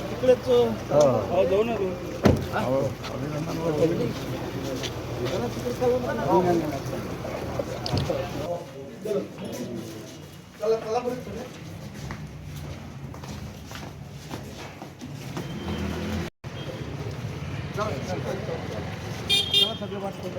तिकडेच जाऊ ना तू चला चला सगळं वाटत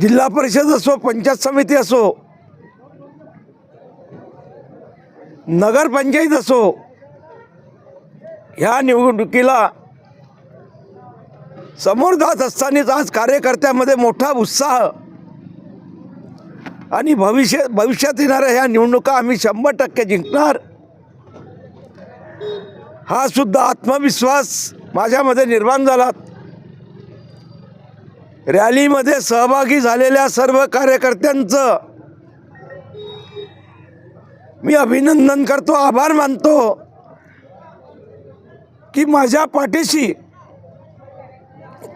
जिल्हा परिषद असो पंचायत समिती असो नगरपंचायत असो ह्या निवडणुकीला समोर जात असतानाच आज कार्यकर्त्यामध्ये मोठा उत्साह आणि भविष्य भविष्यात येणाऱ्या ह्या निवडणुका आम्ही शंभर टक्के जिंकणार. हा सुद्धा आत्मविश्वास माझ्यामध्ये निर्माण झाला. रॅलीमध्ये सहभागी झालेल्या सर्व कार्यकर्त्यांचं मी अभिनंदन करतो आभार मानतो की माझ्या पाठीशी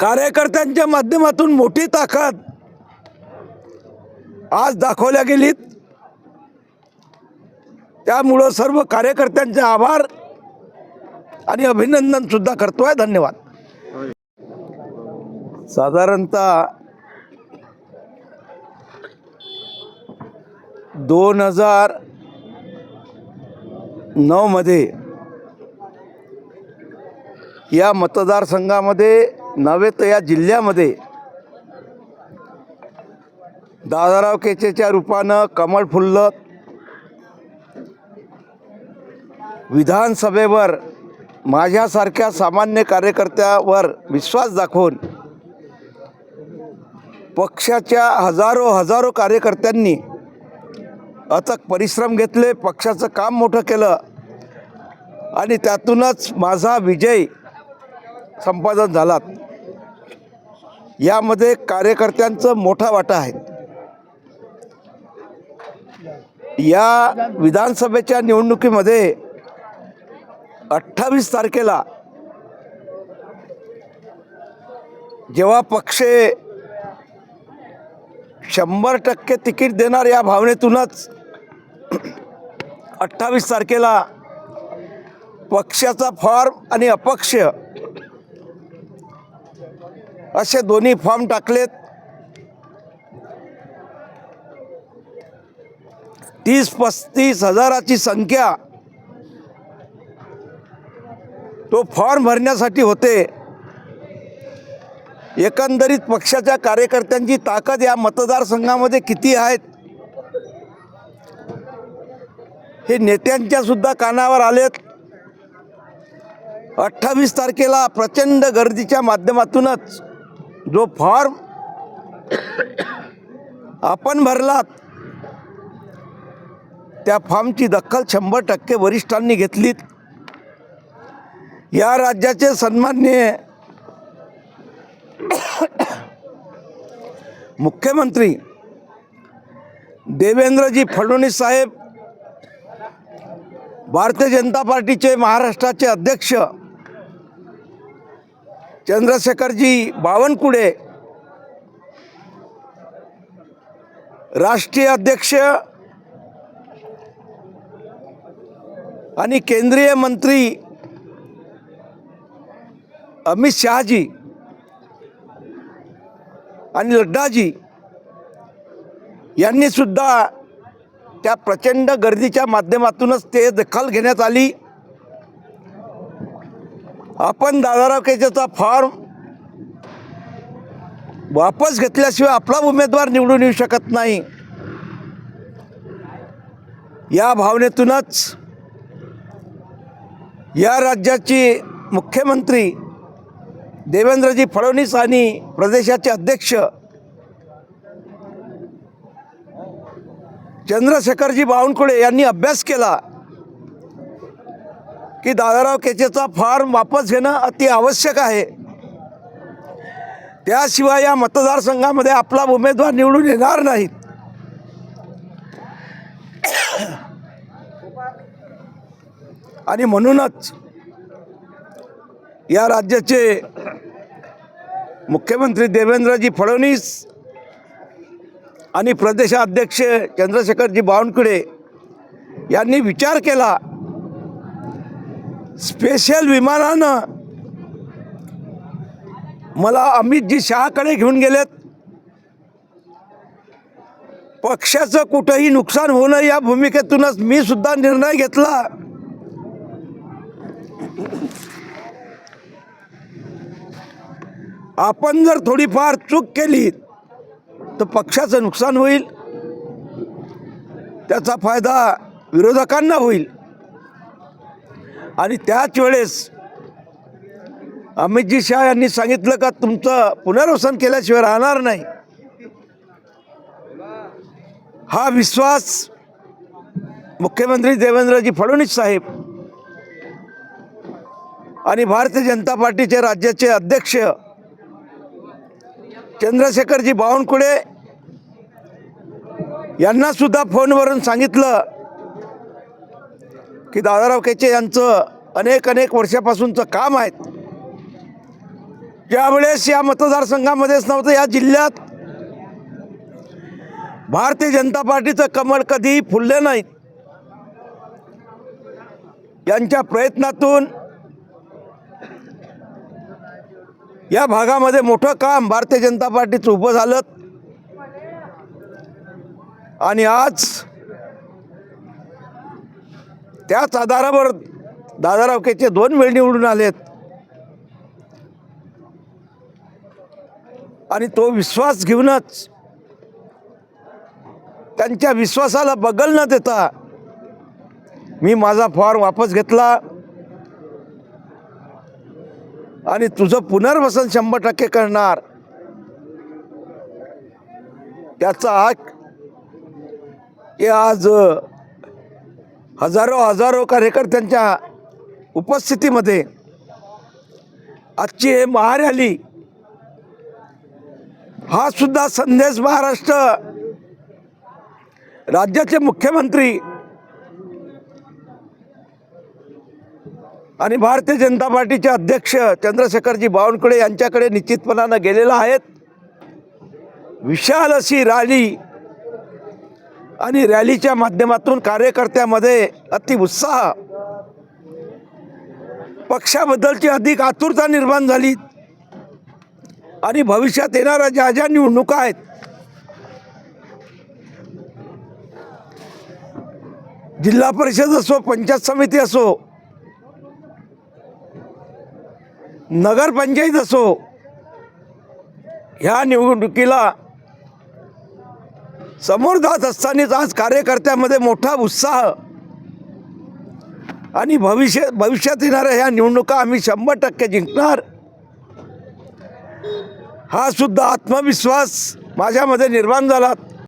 कार्यकर्त्यांच्या माध्यमातून मोठी ताकद आज दाखवल्या गेलीत. त्यामुळं सर्व कार्यकर्त्यांचे आभार. आणि अभिनंदन सुद्धा करतोय. धन्यवाद. साधारणतः दोन हजार नऊमध्ये या मतदारसंघामध्ये नव्हे तर या जिल्ह्यामध्ये दादाराव केचेच्या रूपानं कमळ फुललं. विधानसभेवर माझ्यासारख्या सामान्य कार्यकर्त्यावर विश्वास दाखवून पक्षाच्या हजारो हजारो कार्यकर्त्यांनी अथक परिश्रम घेतले पक्षाचं काम मोठं केलं आणि त्यातूनच माझा विजय संपादन झाला. यामध्ये कार्यकर्त्यांचं मोठा वाटा आहे. या विधानसभेच्या निवडणुकीमध्ये अठ्ठावीस तारखेला जेव्हा पक्ष शंभर टक्के तिकीट देणार या भावनेतूनच अठ्ठावीस तारखेला पक्षाचा फॉर्म आणि अपक्ष असे दोन्ही फॉर्म टाकलेत. तीस पस्तीस हजाराची संख्या तो फॉर्म भरण्यासाठी होते. एकंदरीत पक्षाच्या कार्यकर्त्यांची ताकद या मतदारसंघामध्ये किती आहेत? हे नेत्यांच्या सुद्धा कानावर आलेत. अठ्ठावीस तारखेला प्रचंड गर्दीच्या माध्यमातूनच जो फॉर्म आपण भरलात त्या फॉर्मची दखल शंभर टक्के वरिष्ठांनी घेतलीत. या राज्याचे सन्माननीय मुख्यमंत्री देवेंद्रजी फडणवीस साहेब भारतीय जनता पार्टीचे महाराष्ट्राचे अध्यक्ष चंद्रशेखरजी बावनकुळे राष्ट्रीय अध्यक्ष आणि केंद्रीय मंत्री अमित शहाजी आणि लड्डाजी यांनी सुद्धा त्या प्रचंड गर्दीच्या माध्यमातूनच ते दखल घेण्यात आली. आपण दादाराव केजेचा फॉर्म वापस घेतल्याशिवाय आपला उमेदवार निवडून येऊ शकत नाही. या भावनेतूनच या राज्याची मुख्यमंत्री देवेंद्रजी फडणवीस आणि प्रदेशाचे अध्यक्ष चंद्रशेखरजी बावनकुळे यांनी अभ्यास केला की दादाराव केचेचा फॉर्म वापस घेणं अति आवश्यक आहे. त्याशिवाय या मतदारसंघामध्ये आपला उमेदवार निवडून येणार नाहीत. आणि म्हणूनच या राज्याचे मुख्यमंत्री देवेंद्रजी फडणवीस आणि प्रदेशाध्यक्ष चंद्रशेखरजी बावनकुळे यांनी विचार केला स्पेशल विमानानं मला अमितजी शहाकडे घेऊन गेलेत. पक्षाचं कुठंही नुकसान होणं या भूमिकेतूनच मी सुद्धा निर्णय घेतला. आपण जर थोडीफार चूक केली तर पक्षाचं नुकसान होईल. त्याचा फायदा विरोधकांना होईल. आणि त्याच वेळेस अमितजी शहा यांनी सांगितलं का तुमचं पुनर्वसन केल्याशिवाय राहणार नाही. हा विश्वास मुख्यमंत्री देवेंद्रजी फडणवीस साहेब आणि भारतीय जनता पार्टीचे राज्याचे अध्यक्ष चंद्रशेखरजी बावनकुळे यांनासुद्धा फोनवरून सांगितलं की दादाराव केचे यांचं अनेक अनेक वर्षापासूनचं काम आहेत ज्यावेळेस या मतदारसंघामध्येच नव्हतं या जिल्ह्यात भारतीय जनता पार्टीचं कमळ कधीही फुलले नाहीत यांच्या प्रयत्नातून या भागामध्ये मोठं काम भारतीय जनता पार्टीचं उभं झालं. आणि आज त्याच आधारावर दादाराव केचे दोन वेळ निवडून आलेत. आणि तो विश्वास घेऊनच त्यांच्या विश्वासाला बगल न देता मी माझा फॉर्म वापस घेतला. आणि तुझं पुनर्वसन शंभर टक्के करणार. त्याचा आग हे आज हजारो हजारो कार्यकर्त्यांच्या उपस्थितीमध्ये आजची हे महारॅली हा सुद्धा संदेश महाराष्ट्र राज्याचे मुख्यमंत्री आणि भारतीय जनता पार्टीचे अध्यक्ष चंद्रशेखरजी बावनकुळे यांच्याकडे निश्चितपणानं गेलेला आहेत. विशाल अशी रॅली आणि रॅलीच्या माध्यमातून कार्यकर्त्यामध्ये अति उत्साह. पक्षाबद्दलची अधिक आतुरता निर्माण झाली. आणि भविष्यात येणाऱ्या ज्या ज्या निवडणुका आहेत जिल्हा परिषद असो पंचायत समिती असो नगरपंचायत असो ह्या निवडणुकीला समोर जात असतानाच आज कार्यकर्त्यामध्ये मोठा उत्साह आणि भविष्य भविष्यात येणाऱ्या ह्या निवडणुका आम्ही शंभर टक्के जिंकणार. हा सुद्धा आत्मविश्वास माझ्यामध्ये निर्माण झाला.